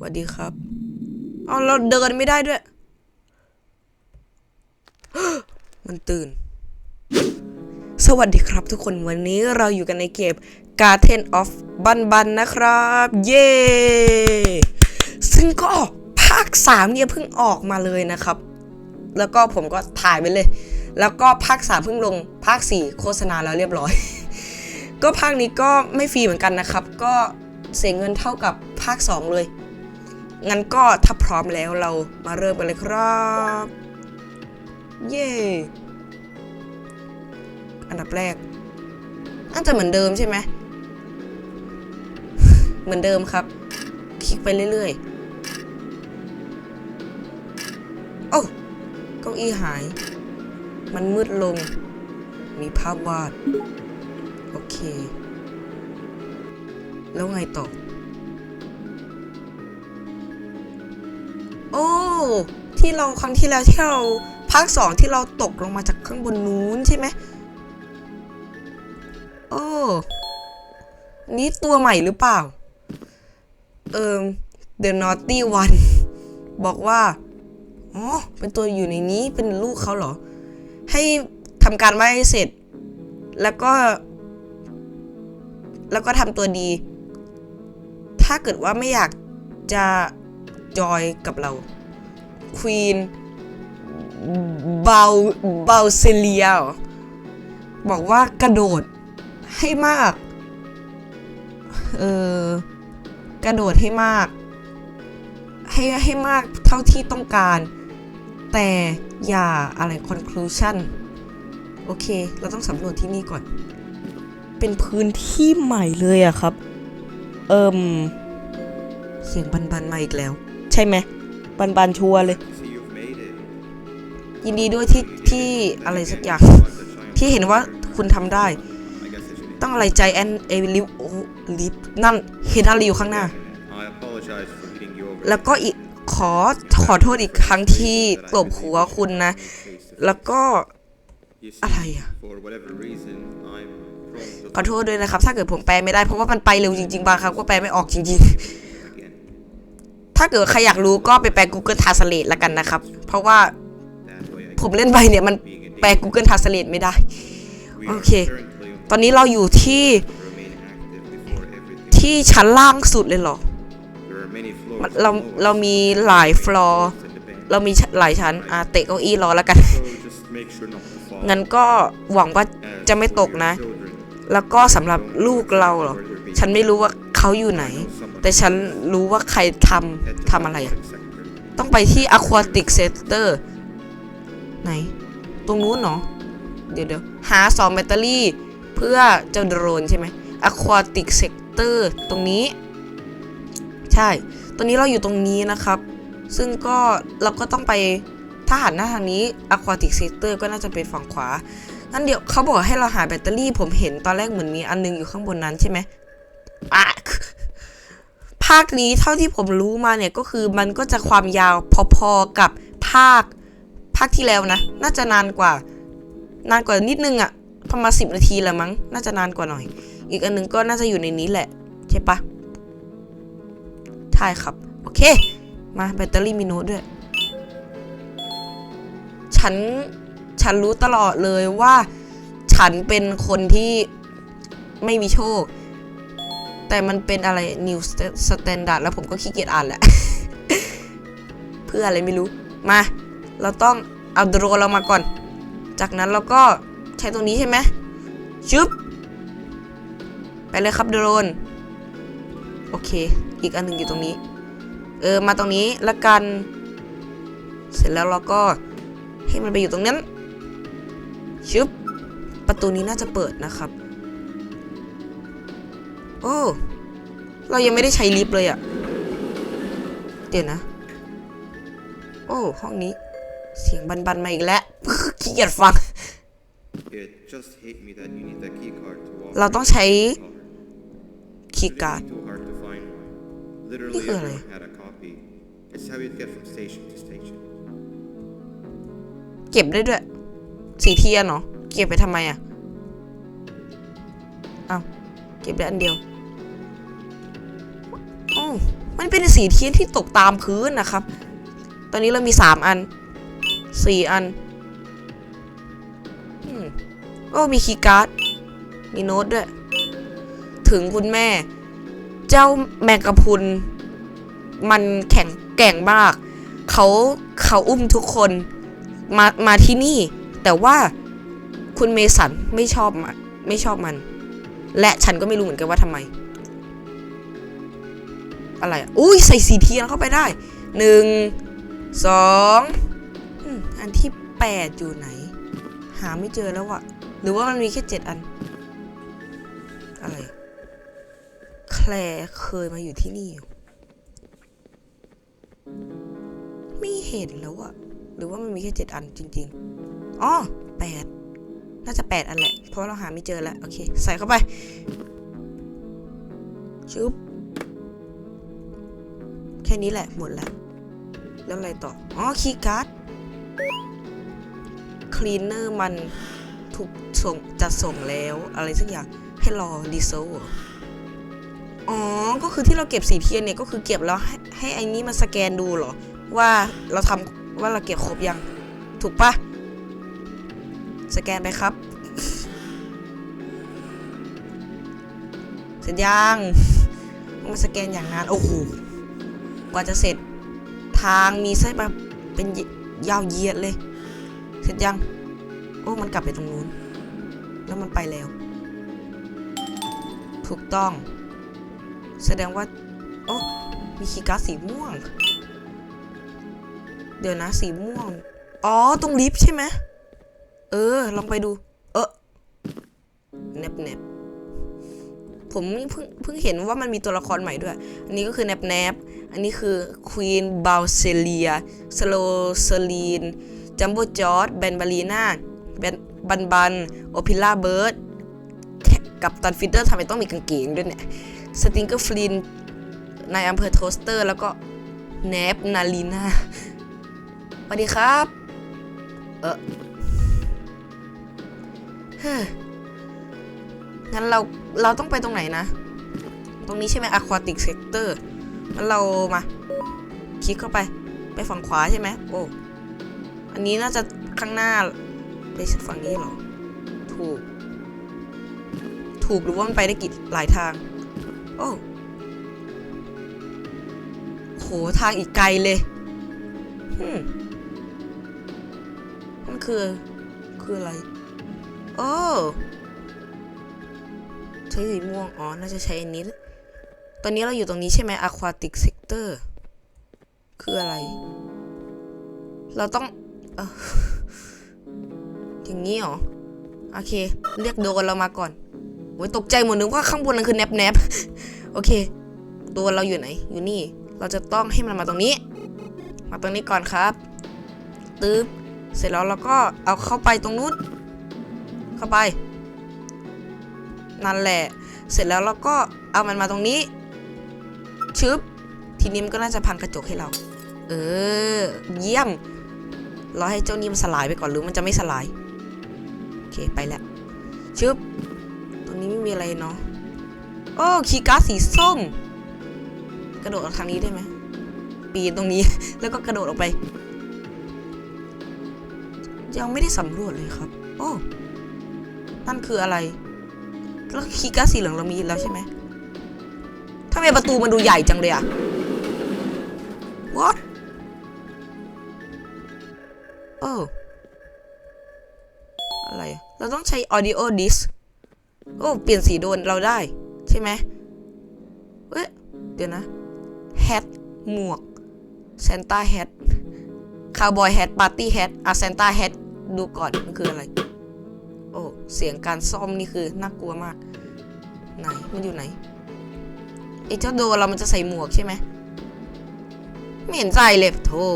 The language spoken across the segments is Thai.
สวัสดีครับเอาเราเดินไม่ได้ด้วย มันตื่น สวัสดีครับทุกคนวันนี้เราอยู่กันในเกม Garden of บันบันนะครับ เย้ซึ่งก็ภาค 3 เนี่ยเพิ่งออกมาเลยนะครับ แล้วก็ผมก็ถ่ายไปเลย แล้วก็ภาค 3 เพิ่งลง ภาค 4 โฆษณาแล้วเรียบร้อย ก็ภาคนี้ก็ไม่ฟรีเหมือนกันนะครับ ก็เสียเงินเท่ากับภาค 2 เลย งั้นก็ถ้าพร้อมแล้วเรามาเริ่มกันเลยครับ เย้อันดับแรกน่าจะเหมือนเดิมใช่ไหม เหมือนเดิมครับ คลิกไปเรื่อยๆ โอ้าเก้าอี้หาย มันมืดลง มีภาพวาด โอเค แล้วไงต่อ ที่เราครั้งที่แล้วที่เราภาคสองที่เราตกลงมาจากข้างบนนู้นใช่ไหมโอ้นี่ตัวใหม่หรือเปล่า เอิม The Naughty One บอกว่า อ๋อ เป็นตัวอยู่ในนี้เป็นลูกเขาเหรอ ให้ทำการไหว้เสร็จ แล้วก็ แล้วก็ทำตัวดี ถ้าเกิดว่าไม่อยากจะจอยกับเรา ควีนเบาเบาเซเลียบอกว่ากระโดดให้มาก เออกระโดดให้มาก ให้ให้มากเท่าที่ต้องการ แต่อย่าอะไร conclusion โอเค เราต้องสำรวจที่นี่ก่อน เป็นพื้นที่ใหม่เลยอะครับ เอิมเสียงบันๆมาอีกแล้ว ใช่ไหม บันๆชัวเลย ยินดีด้วยที่ที่อะไรสักอย่าง ที่เห็นว่าคุณทำได้ ต้องอะไรใจแอนเอลิวโอลิฟนั่นเห็นอะไรอยู่ข้างหน้า แล้วก็อีกขอขอโทษอีกครั้งที่ตบหัวคุณนะ แล้วก็อะไรอะ for whatever reason, I'm prone to ขอโทษด้วยนะครับ ถ้าเกิดผมแปลไม่ได้เพราะว่ามันไปเร็วจริงๆ บางครั้งก็แปลไม่ออกจริงๆ ถ้าเกิดใครอยากรู้ก็ไปแปล Google Translate แล้วกันนะครับ เพราะว่าผมเล่นไปเนี่ยมันแปล Google Translate ไม่ได้ โอเค ตอนนี้เราอยู่ที่ ที่ชั้นล่างสุดเลยเหรอ เราเรามีหลายฟลอร์เรามีหลายชั้นอ่าเตะเก้าอี้รอแล้วกัน งั้นก็หวังว่าจะไม่ตกนะ แล้วก็สำหรับลูกเราเหรอ ฉันไม่รู้ว่าเขาอยู่ไหน แต่ฉันรู้ว่าใครทำทำอะไรอะ sector. ต้องไปที่ Aquatic Center ไหน ตรงนู้นเนาะเดี๋ยวเดี๋ยวหาสองแบตเตอรี่ เพื่อเจ้าโดรนใช่ไหม Aquatic Sector ตรงนี้ ใช่ ตอนนี้เราอยู่ตรงนี้นะครับ ซึ่งก็เราก็ต้องไปถ้าหันหน้าทางนี้ Aquatic Sector ก็น่าจะเป็นฝั่งขวางั้นเดี๋ยวเขาบอกให้เราหาแบตเตอรี่ผมเห็นตอนแรกเหมือนมีอันนึงอยู่ข้างบนนั้นใช่ไหมอะ ภาคนี้เท่าที่ผมรู้มาเนี่ยก็คือมันก็จะความยาวพอๆกับภาคภาคที่แล้วนะ น่าจะนานกว่า นานกว่านิดนึงอะประมาณสิบนาทีละมั้ง น่าจะนานกว่าหน่อย อีกอันหนึงก็น่าจะอยู่ในนี้แหละ ใช่ปะใช่ครับ โอเค มาแบตเตอรี่มีโน้ตด้วย ฉัน ฉันรู้ตลอดเลยว่า ฉันเป็นคนที่ไม่มีโชค แต่มันเป็นอะไร new standard แล้วผมก็ขี้เกียจอ่านแหละ เพื่ออะไรไม่รู้ มา เราต้องเอาโดรนเรามาก่อน จากนั้นเราก็ใช้ตรงนี้ใช่ไหมชึบ ไปเลยครับโดรน โอเค อีกอันหนึ่งอยู่ตรงนี้ เออ มาตรงนี้ละกัน เสร็จแล้วเราก็ให้มันไปอยู่ตรงนั้นชึบ ประตูนี้น่าจะเปิดนะครับ โอ้เรายังไม่ได้ใช้ลิฟต์เลยอะเดี๋ยวนะ โอ้ห้องนี้ เสียงบันๆมาอีกแล้วขี้เกียจฟัง It just hit me that you need a key card to walk. เราต้องใช้ It's คีย์การ์ด too hard to find one. Literally Look at everyone had a copy. It's how you get from station to station. เก็บได้ด้วยสีเทียนเนาะเก็บไปทำไมอะอ้าวเก็บได้อันเดียวอมันเป็นสีเทียนที่ตกตามพื้นนะครับ ตอนนี้เรามีสามอันสี่อันอืมโอ้มีคีย์การ์ด มีโน้ตด้วย ถึงคุณแม่ เจ้าแมงกะพุน มันแข็งแกร่งมาก เขาเขาอุ้มทุกคนมามาที่นี่ แต่ว่าคุณเมสันไม่ชอบมันไม่ชอบมัน และฉันก็ไม่รู้เหมือนกันว่าทำไม อะไรอุ้ยใส่สีเทียนเข้าไปได้หนึ่งสองอันที่แปดอยู่ไหน หาไม่เจอแล้วอะหรือว่ามันมีแค่เจ็ดอัน อะไร แคลเคยมาอยู่ที่นี่ ไม่เห็นแล้วอะหรือว่ามันมีแค่เจ็ดอันจริง ๆอ๋อแปด น่าจะแปดอันแหละ เพราะเราหาไม่เจอแล้ว โอเค ใส่เข้าไปชุบแค่นี้แหละ หมดแล้ว แล้วอะไรต่อ อ๋อ คีย์การ์ด คลีนเนอร์มันถูกส่งจัดส่งแล้ว อะไรสักอย่าง ให้รอดีโซลอ๋อ ก็คือที่เราเก็บสีเทียนเนี่ย ก็คือเก็บแล้วให้ให้ไอ้นี้มาสแกนดูเหรอ ว่าเราทำว่าเราเก็บครบยัง ถูกปะ สแกนไปครับ เสร็จยังมาสแกนอย่างนานโอ้โหกว่าจะเสร็จทางมีเส้นแบบเป็นยาวเหยียดเลย เสร็จยัง โอ้มันกลับไปตรงนู้น แล้วมันไปแล้ว ถูกต้อง แสดงว่า โอ้มีคีการ์ดสีม่วง เดี๋ยวนะสีม่วง อ๋อ ตรงลิฟต์ใช่ไหม เออ ลองไปดู เออเน็บเน็บผมเพิ่งเพิ่งเห็นว่ามันมีตัวละครใหม่ด้วย อันนี้ก็คือแนบแนบอันนี้คือควีนบาลเซเลียสโลเซลีนจัมโบจอร์ดแบนบารีนาแบนบันบันโอพิล่าเบิร์ดกับตันฟิดเดอร์ทำไมต้องมีกางเกงด้วยเนี่ยสติงเกอร์ฟลินนายอำเภอโทสเตอร์ แล้วก็แนบนาลีนาสวัสดีครับ เออ เฮ้งั้นเราเราต้องไปตรงไหนนะ ตรงนี้ใช่ไหม Aquatic Sector งั้นเรามา คลิกเข้าไป ไปฝั่งขวาใช่ไหมโอ้ อันนี้น่าจะข้างหน้า ไปฝั่งนี้หรอ ถูก ถูกหรือว่ามันไปได้กี่หลายทาง โอ้โหทางอีกไกลเลยฮึมมันคือ คืออะไร โอ้ใช้สีม่วง อ๋อ น่าจะใช้อันนี้ ตอนนี้เราอยู่ตรงนี้ใช่ไหม Aquatic Sector คืออะไร เราต้องออย่างนี้เหรอ โอเค เรียกโดนเรามาก่อนโอ้ยตกใจหมดนึกว่าข้างบนนั่นคือแนบแนบโอเค โดนเราอยู่ไหน อยู่นี่ เราจะต้องให้มันมาตรงนี้ มาตรงนี้ก่อนครับตึ๊บเสร็จแล้วเราก็เอาเข้าไปตรงนู้น เข้าไป นั่นแหละ เสร็จแล้วเราก็เอามันมาตรงนี้ ชึบ ทีนี้มันก็น่าจะพันกระจกให้เรา เออ เยี่ยม เราให้เจ้านี่มันสลายไปก่อนหรือมันจะไม่สลาย โอเค ไปแล้ว ชึบ ตรงนี้ไม่มีอะไรเนาะ โอ้คีการ์ดสีส้ม กระโดดออกทางนี้ได้ไหม ปีนตรงนี้ แล้วก็กระโดดออกไปยังไม่ได้สำรวจเลยครับ โอ้ นั่นคืออะไร แล้วคีย์การ์สีเหลืองเรามีแล้วใช่ไหมทำไมประตูมันดูใหญ่จังเลยอะ what โอ้อะไร เราต้องใช้ audio disc โอ้เปลี่ยนสีโดนเราได้ ใช่ไหมเอ้ยเดี๋ยวนะ hat หมวก Santa hat cowboy hat party hat อะ Santa hat ดูก่อน มันคืออะไร เสียงการซ่อมนี่คือน่ากลัวมาก ไหนมันอยู่ไหนไอ้เจ้าโดเรามันจะใส่หมวกใช่ไหมไม่เห็นใจเลยโธ่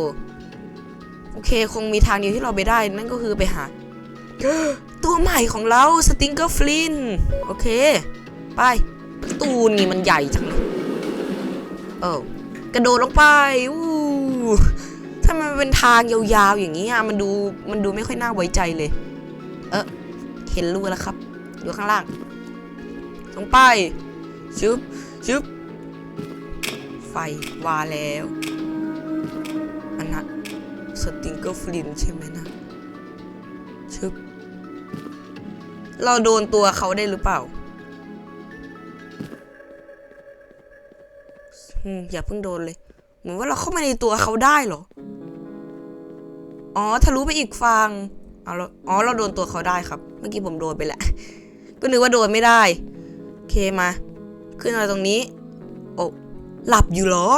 โอเค คงมีทางเดียวที่เราไปได้ นั่นก็คือไปหา ตัวใหม่ของเราสติงเกอร์ฟลินโอเค ไปประตูนี่มันใหญ่จังเลยเออกระโดดลงไปอู้ถ้ามันเป็นทางยาวๆอย่างนี้อะมันดูมันดูไม่ค่อยน่าไว้ใจเลย เออ เห็นรูแล้วครับ อยู่ข้างล่าง ลงไปชึบชึบไฟวาแล้วอันนั้นสติงเกอร์ฟลินใช่ไหมนะชึบเราโดนตัวเขาได้หรือเปล่าอืมอย่าเพิ่งโดนเลย เหมือนว่าเราเข้ามาในตัวเขาได้เหรอ อ๋อ ทะลุไปอีกฝั่ง เอาแล้วอ๋อเราโดนตัวเขาได้ครับ เมื่อกี้ผมโดนไปแหละ ก็นึกว่าโดนไม่ได้ โอเคมา ขึ้นมาตรงนี้ โอ้หลับอยู่เหรอ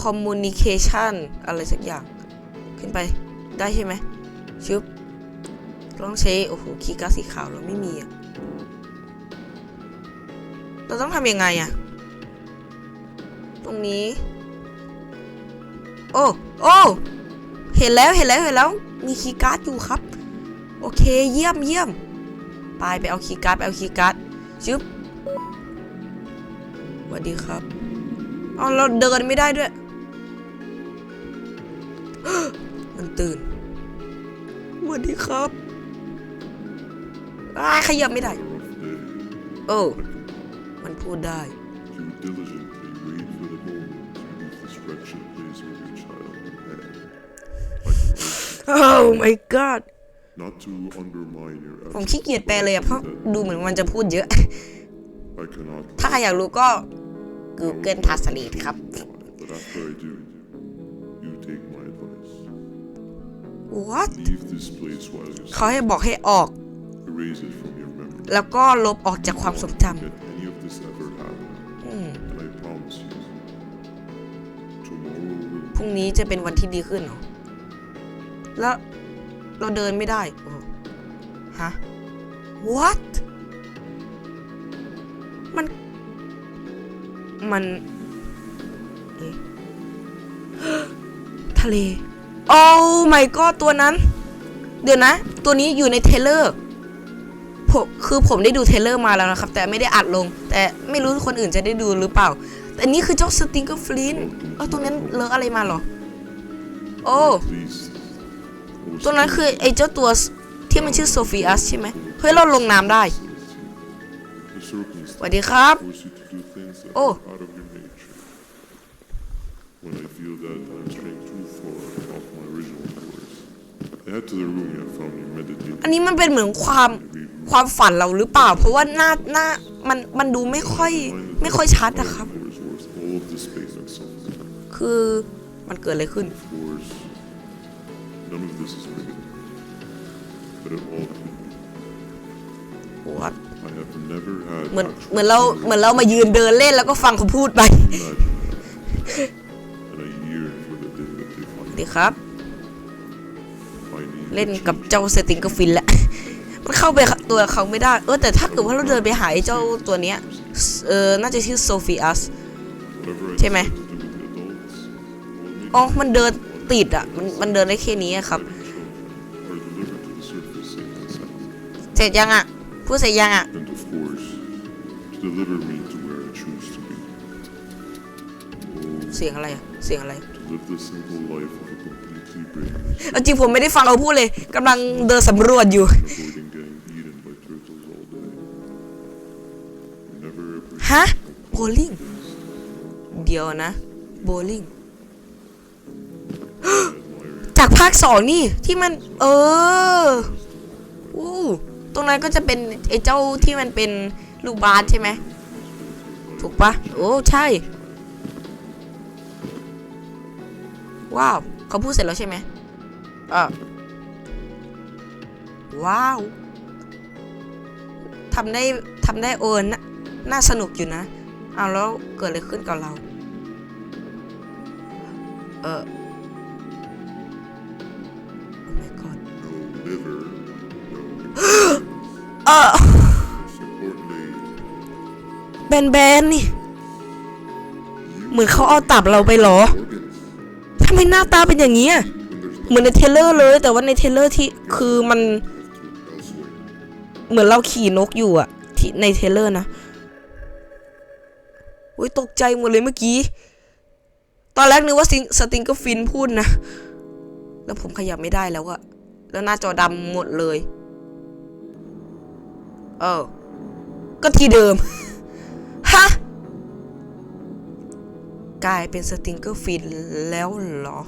communication อะไรสักอย่าง ขึ้นไปได้ใช่ไหมชึบต้องใช้ โอ้โห คีย์การ์ดสีขาวเราไม่มีอะเราต้องทำยังไงอะตรงนี้ โอ้ โอ้ เห็นแล้วเห็นแล้วเห็นแล้วมีคีย์การ์ดอยู่ครับ โอเคเยี่ยมเยี่ยมไปไปเอาคีย์การ์ดไปเอาคีย์การ์ดชึบสวัสดีครับอ๋อเราเดินไม่ได้ด้วย มันตื่นสวัสดีครับอาขยับไม่ได้ โอ้ มันพูดได้ Oh my god you not to undermine your ผม efforts ขี้เกียจแปลเลยอะเพราะดูเหมือนมันจะพูดเยอะ I cannot ถ้าใครอยากรู้ก็ Google Translate ครับ but after I do, you take my advice. What Leave this place while you เขาให้บอกให้ออก erase it from your memory. แล้วก็ลบออกจากความทรงจ Let any of this ever happen. And I promise you, tomorrow will ำพรุ่งนี้จะเป็นวันที่ดีขึ้นเหรอ แล้วเราเดินไม่ได้ฮะ What มัน มันเอ๊ะทะเล โอ้ my god ตัวนั้น เดี๋ยวนะ ตัวนี้อยู่ในเทเลอร์ผมคือผมได้ดูเทเลอร์มาแล้วนะครับ แต่ไม่ได้อัดลง แต่ไม่รู้คนอื่นจะได้ดูหรือเปล่า แต่นี่คือเจ้าสติงเกอร์ฟลินเออตรงนั้นเลอะอะไรมาหรอ โอ้ ตัวนั้นคือไอ้เจ้าตัวที่มันชื่อโซฟีอัสใช่ไหมเฮ้ยเราลงน้ำได้สวัสดีครับ โอ้อันนี้มันเป็นเหมือนความความฝันเราหรือเปล่า เพราะว่าหน้าหน้ามันมันดูไม่ค่อยไม่ค่อยชัดนะครับ คือมันเกิดอะไรขึ้น none of this is negative, but it all could be. What I have never had เหมือน actual เหมือนเราเหมือนเรามายืนเดินเล่นแล้วก็ฟังเขาพูดไป imagine that, and I yearn for the day that they สวัส find ดีครับ finding เล่น the กับ truth. เจ้าสติงเกอร์ฟินแหละมันเข้าไปตัวเขาไม่ได้ เออแต่ถ้าเกิดว่าเราเดินไปหาไอ้เจ้าตัวเนี้ย เออน่าจะชื่อโซฟีอัส Whatever I ใช่ไหม decide to do with the adults, will make อ๋อ มันเดิน ติดอะ่ะมันมันเดินได้แค่นี้ครับ เสร็จยังอะ่ะพูดเสร็จยังอะ่ะเสียงอะไรอะเสียงอะไรจริงผมไม่ได้ฟังเราพูดเลยกำลังเดินสำรวจอยู่ฮะโบลิ่งเดี๋ยวนะโบลิ่ง จากภาคสองนี่ที่มัน เอออู้ตรงนั้นก็จะเป็นไอ้เจ้าที่มันเป็นลูกบาสใช่ไหมถูกปะโอ้ใช่ ว้าว เขาพูดเสร็จแล้วใช่ไหมอะว้าวทำได้ทำได้โอนนะน่าสนุกอยู่นะเอาแล้วเกิดอะไรขึ้นกับเรา เออ แบนแบนๆนี่ เหมือนเขาเอาตับเราไปหรอทำไมหน้าตาเป็นอย่างนี้เหมือนในเทเลอร์เลย แต่ว่าในเทเลอร์ที่คือมัน เหมือนเราขี่นกอยู่อะที่ในเทเลอร์นะโอ้ยตกใจหมดเลยเมื่อกี้ ตอนแรกนึกว่าสติงก็ฟินพูดนะ แล้วผมขยับไม่ได้แล้วอะแล้วหน้าจอดำหมดเลย เออ ก็ที่เดิม ฮะ กลายเป็นสติงเกอร์ฟินแล้วเหรอ